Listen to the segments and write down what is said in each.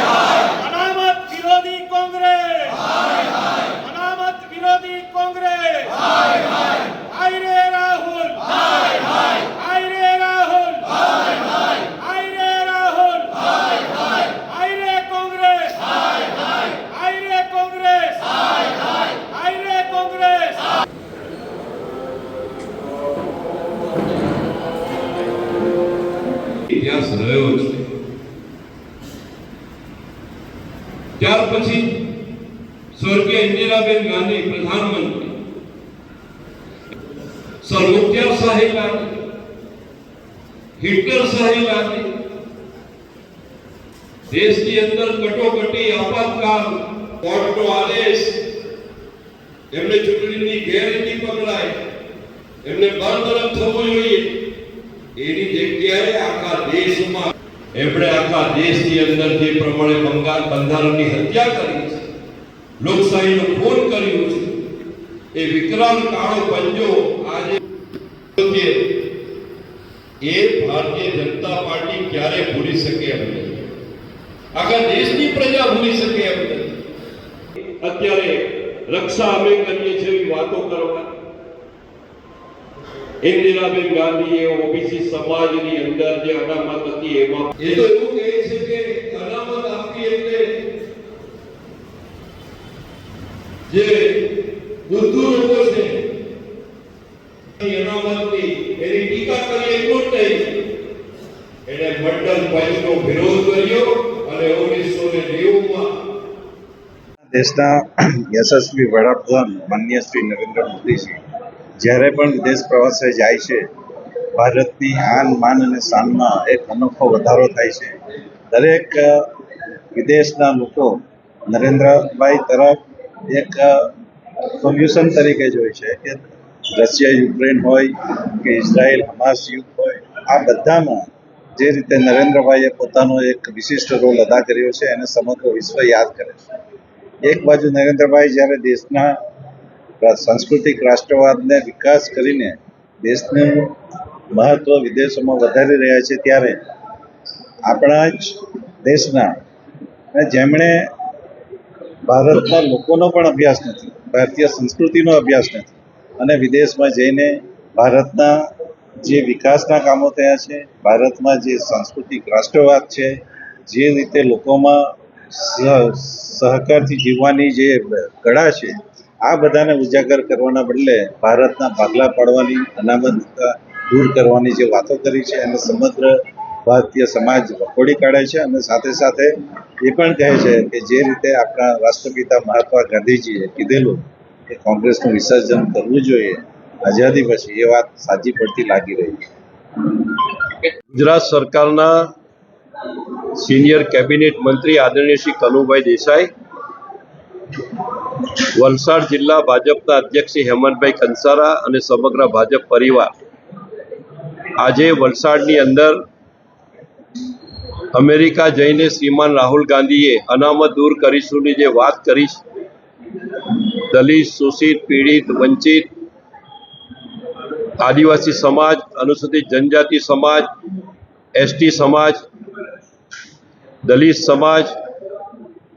અનામત વિરોધી કોંગ્રેસ અનામત વિરોધી કોંગ્રેસ હાય રે રાહુલ હાય રે રાહુલ હાય રે રાહુલ હાય રે કોંગ્રેસ હાય રે કોંગ્રેસ હાય રે કોંગ્રેસ ઇતિહાસ રહ્યો છે ત્યાર પછી સ્વર્ગીય ઇન્દિરાબેન ગાંધી, પ્રધાનમંત્રી. સર્વોત્યાર શાહી ગાંધી, હિટલર શાહી ગાંધી, દેશની અંદર કટોકટી આપાતકાલ કોર્ટનો આદેશ, એમને ચૂંટણીની ગેરંટી પકડાય એમને બરતરફ થવું જોઈએ, એની જગ્યાએ આખા દેશમાં એમણે આખા દેશની અંદર જે પ્રમાણે બંગાળ બંધારણની હત્યા કરી છે. લોકશાહીનો ખૂન કર્યું છે. એ વિકરાળ કાળો પંજો આજે એ ભારતીય જનતા પાર્ટી ક્યારે ભૂલી શકે એમ નથી આખા દેશની પ્રજા ભૂલી શકે એમ નથી અત્યારે રક્ષા અમે કરીએ છીએ વાતો કરવા ઇન્દિરાબેન ગાંધીએ ઓબીસી સમાજની અંદર જે અનામત હતી એમાં એ તો એવું કહે છે કે અનામત આપવી એટલે જે બુદ્ધુ લોકો છે અનામતની એની ટીકા કરી એટલું જ નહીં એને મંડળ પંચનો વિરોધ કર્યો અને ઓગણીસો ને નેવુંમાં દેશના યશસ્વી વડાપ્રધાન માન્ય શ્રી નરેન્દ્ર મોદીજી જ્યારે પણ વિદેશ પ્રવાસે જાય છે, ભારતની આન, માન અને શાનમાં એક અનોખો વધારો થાય છે. દરેક વિદેશના લોકો નરેન્દ્રભાઈ તરફ એક સોલ્યુશન તરીકે જોઈ છે કે રશિયા, યુક્રેન હોય કે ઇઝરાયલ, હમાસ યુદ્ધ હોય, આ બધામાં જે રીતે નરેન્દ્રભાઈએ પોતાનો એક વિશિષ્ટ રોલ અદા કર્યો છે, એને સમગ્ર વિશ્વ યાદ કરે છે. એક બાજુ નરેન્દ્રભાઈ જ્યારે દેશના સાંસ્કૃતિક રાષ્ટ્રવાદને વિકાસ કરીને દેશનું મહત્ત્વ વિદેશોમાં વધારી રહ્યા છે ત્યારે આપણા જ દેશના જેમણે ભારતના લોકોનો પણ અભ્યાસ નથી, ભારતીય સંસ્કૃતિનો અભ્યાસ નથી અને વિદેશમાં જઈને ભારતના જે વિકાસના કામો થયા છે, ભારતમાં જે સાંસ્કૃતિક રાષ્ટ્રવાદ છે, જે રીતે લોકોમાં સહ સહકારથી જીવવાની જે કળા છે આ બધાને ઉજાગર કરવાના બદલે ભારતના ભાગલા પાડવાની અનામતતા દૂર કરવાની જે વાતો કરી છે અને સમગ્ર ભારતીય સમાજ વખોડી કાઢે છે અને સાથે સાથે એ પણ કહે છે કે જે રીતે આપણા રાષ્ટ્રપિતા મહાત્મા ગાંધીજીએ કીધેલું કે કોંગ્રેસનું વિસર્જન કરવું જોઈએ, આઝાદી પછી એ વાત સાચી પડતી લાગી રહી છે. ગુજરાત સરકારના સિનિયર કેબિનેટ મંત્રી આદરણીય શ્રી કનુભાઈ દેસાઈ વલસાડ જિલ્લા ભાજપના અધ્યક્ષ હેમંતભાઈ કંસારા અને સમગ્ર ભાજપ પરિવાર. આજે વલસાડની અંદર અમેરિકા જઈને શ્રીમાન રાહુલ ગાંધીએ અનામત દૂર કરીશુંની જે વાત કરી દલિત, શોષિત, પીડિત, વંચિત, આદિવાસી સમાજ, અનુસૂચિત જનજાતિ સમાજ, એસટી સમાજ, દલિત સમાજ,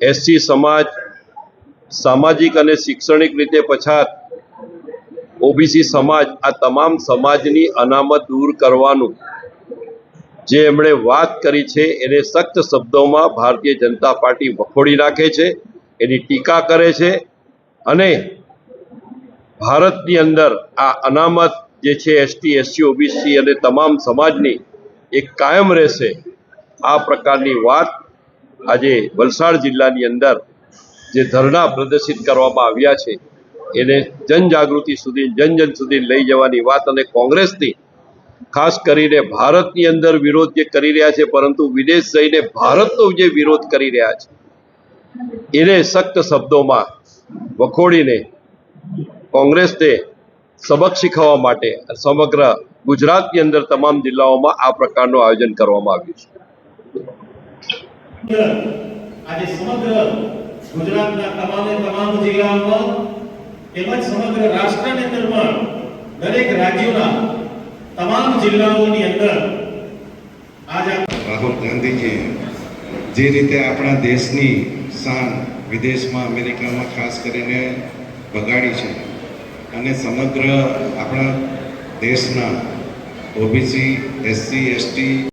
એસસી સમાજ સામાજિક અને શૈક્ષણિક રીતે પછાત ઓબીસી સમાજ, આ તમામ સમાજની અનામત દૂર કરવાનું જે એમણે વાત કરી છે, એને સખ્ત શબ્દોમાં ભારતીય જનતા પાર્ટી વખોડી રાખે છે, એની ટીકા કરે છે અને ભારતની અંદર આ અનામત જે છે, એસટી, એસસી, ઓબીસી અને તમામ સમાજની એક કાયમ રહેશે. આ પ્રકારની વાત આજે વલસાડ જિલ્લાની અંદર જે ધરણા પ્રદર્શિત કરવામાં આવ્યા છે, એને જનજાગૃતિ સુધી, જન જન સુધી લઈ જવાની વાત અને કોંગ્રેસની ખાસ કરીને ભારતની અંદર વિરોધ જે કરી રહ્યા છે, પરંતુ વિદેશ જઈને ભારતનો જે વિરોધ કરી રહ્યા છે, એને સખ્ત શબ્દોમાં વખોડીને કોંગ્રેસને સબક શીખવવા માટે સમગ્ર ગુજરાતની અંદર તમામ જિલ્લાઓમાં આ પ્રકારનું આયોજન કરવામાં આવ્યું છે. આજે સમગ્ર ગુજરાતના તમામે તમામ જિલ્લાઓમાં તેમજ સમગ્ર રાષ્ટ્રની અંદર પણ દરેક રાજ્યોના તમામ જિલ્લાઓની અંદર આજ રાહુલ ગાંધીજી જે રીતે આપણા દેશની શાન વિદેશમાં અમેરિકામાં ખાસ કરીને બગાડી છે અને સમગ્ર આપણા દેશના ઓબીસી, એસસી, એસટી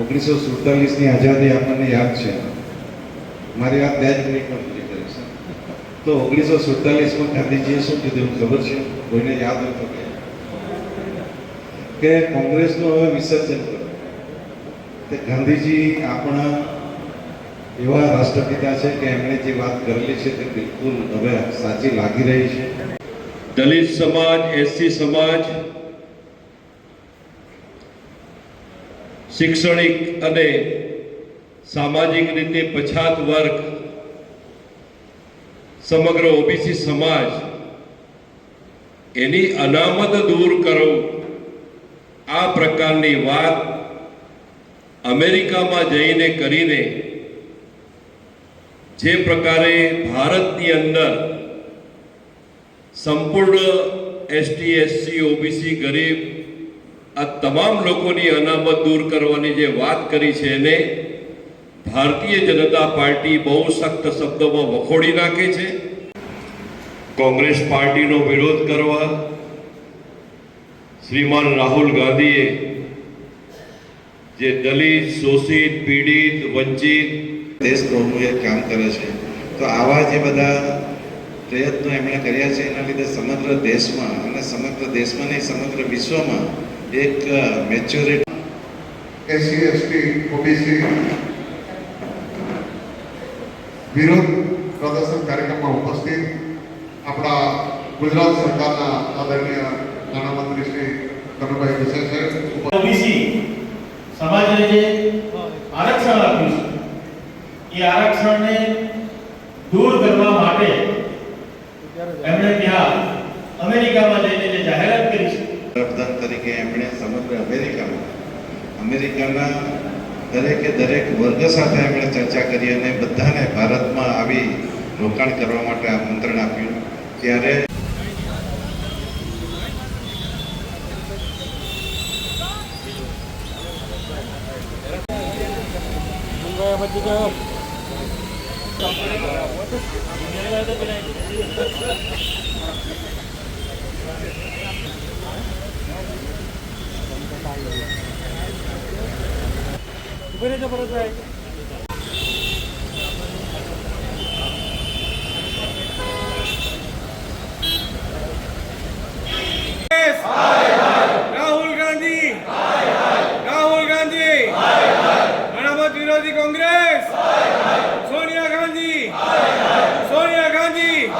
ઓગણીસો સુડતાલીસની આઝાદી આપણને યાદ છે. મારી વાત બે જ મિનિટમાં પૂરી કરીશ તો ઓગણીસો સુડતાલીસમાં ગાંધીજીએ શું કીધું ખબર છે? કોઈને યાદ હોય તો કે કોંગ્રેસનું હવે વિસર્જન કરો. તે ગાંધીજી આપણા એવા રાષ્ટ્રપિતા છે કે એમણે જે વાત કરેલી છે તે બિલકુલ હવે સાચી લાગી રહી છે. દલિત સમાજ, એસસી સમાજ શૈક્ષણિક અને સામાજિક રીતે પછાત વર્ગ સમગ્ર ઓબીસી સમાજ એની અનામત દૂર કરો આ પ્રકારની વાત અમેરિકામાં જઈને કરીને જે પ્રકારે ભારતની અંદર સંપૂર્ણ એસટી એસસી ઓબીસી, ગરીબ આ તમામ લોકોની અનામત દૂર કરવાની જે વાત કરી છે એને ભારતીય જનતા પાર્ટી બહુ સખ્ત શબ્દોમાં વખોડી નાખે છે. કોંગ્રેસ પાર્ટીનો વિરોધ કરવા શ્રીમાન રાહુલ ગાંધીએ જે દલિત, શોષિત, પીડિત, વંચિત દેશદ્રોહનું એક કામ કરે છે. તો આવા જે બધા પ્રયત્નો એમણે કર્યા છે, એના લીધે સમગ્ર દેશમાં અને સમગ્ર દેશમાં નહીં, સમગ્ર વિશ્વમાં એક મેચ્યોરિટી એસસી એસટી ઓબીસી વિરોધ પ્રદર્શન કાર્યક્રમમાં ઉપસ્થિત આપણા ગુજરાત સરકારના આદરણીય નાણામંત્રી શ્રી કનુભાઈ વિશે છે ઓબીસી સમાજને જે આરક્ષણ આપ્યું છે એ આરક્ષણને દૂર કરવા માટે એમણે ત્યાં અમેરિકામાં જઈને જે જાહેરાત કરી છે વડાપ્રધાન તરીકે એમણે સમગ્ર અમેરિકામાં અમેરિકાના દરેકે દરેક વર્ગ સાથે એમણે ચર્ચા કરી અને બધાને ભારતમાં આવી રોકાણ કરવા માટે આમંત્રણ આપ્યું. ત્યારે Thank ગાંધી ગાંધી. અનામત વિરોધી કોંગ્રેસ. સોનિયા ગાંધી. સોનિયા ગાંધી.